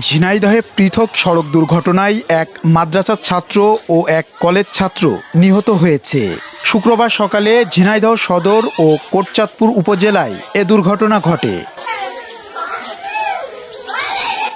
ঝিনাইদহে পৃথক সড়ক দুর্ঘটনায় এক মাদ্রাসার ছাত্র ও এক কলেজ ছাত্র নিহত হয়েছে। শুক্রবার সকালে ঝিনাইদহ সদর ও কোটচাঁদপুর উপজেলায় এ দুর্ঘটনা ঘটে।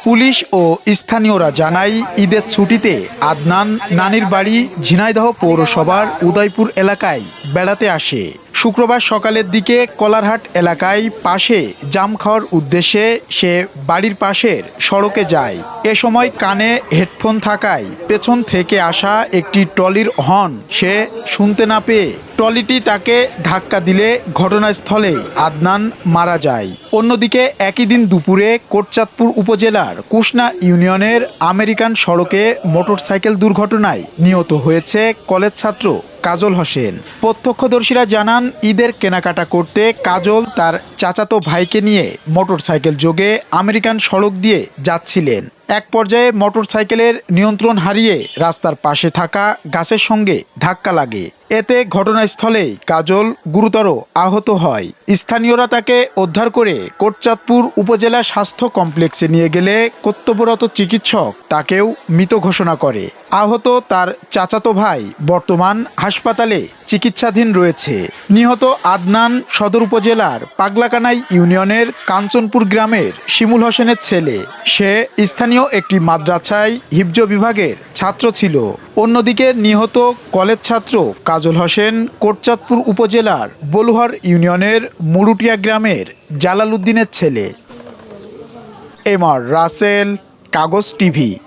পুলিশ ও স্থানীয়রা জানায়, ঈদের ছুটিতে আদনান নানির বাড়ি ঝিনাইদহ পৌরসভার উদয়পুর এলাকায় বেড়াতে আসে। শুক্রবার সকালের দিকে কলারহাট এলাকায় পাশে জাম খাওয়ার উদ্দেশ্যে সে বাড়ির পাশের সড়কে যায়। এ সময় কানে হেডফোন থাকায় পেছন থেকে আসা একটি ট্রলির হর্ন সে শুনতে না পেয়ে ট্রলিটি তাকে ধাক্কা দিলে ঘটনাস্থলে আদনান মারা যায়। অন্যদিকে একই দিন দুপুরে কোটচাঁদপুর উপজেলার কুষ্ণা ইউনিয়নের আমেরিকান সড়কে মোটরসাইকেল দুর্ঘটনায় নিহত হয়েছে কলেজ ছাত্র কাজল হোসেন। প্রত্যক্ষদর্শীরা জানান, ঈদের কেনাকাটা করতে কাজল তার চাচাতো ভাইকে নিয়ে মোটরসাইকেল যোগে আমেরিকান সড়ক দিয়ে যাচ্ছিলেন। এক পর্যায়ে মোটরসাইকেলের নিয়ন্ত্রণ হারিয়ে রাস্তার পাশে থাকা গাছের সঙ্গে ধাক্কা লাগে। এতে ঘটনাস্থলেই কাজল গুরুতর আহত হয়। স্থানীয়রা তাকে উদ্ধার করে কোটচাঁদপুর উপজেলা স্বাস্থ্য কমপ্লেক্সে নিয়ে গেলে কর্তব্যরত চিকিৎসক তাকেও মৃত ঘোষণা করে। আহত তার চাচাতো ভাই বর্তমান হাসপাতালে চিকিৎসাধীন রয়েছে। নিহত আদনান সদর উপজেলার পাগলাকানাই ইউনিয়নের কাঞ্চনপুর গ্রামের শিমুল হোসেনের ছেলে। সে স্থানীয় একটি মাদ্রাসায় হিবজ বিভাগের ছাত্র ছিল। অন্যদিকে নিহত কলেজ ছাত্র কাজল হোসেন কোটচাঁদপুর উপজেলার বলুহার ইউনিয়নের মুরুটিয়া গ্রামের জালালউদ্দিনের ছেলে। এম আর রাসেল, কাগজ টিভি।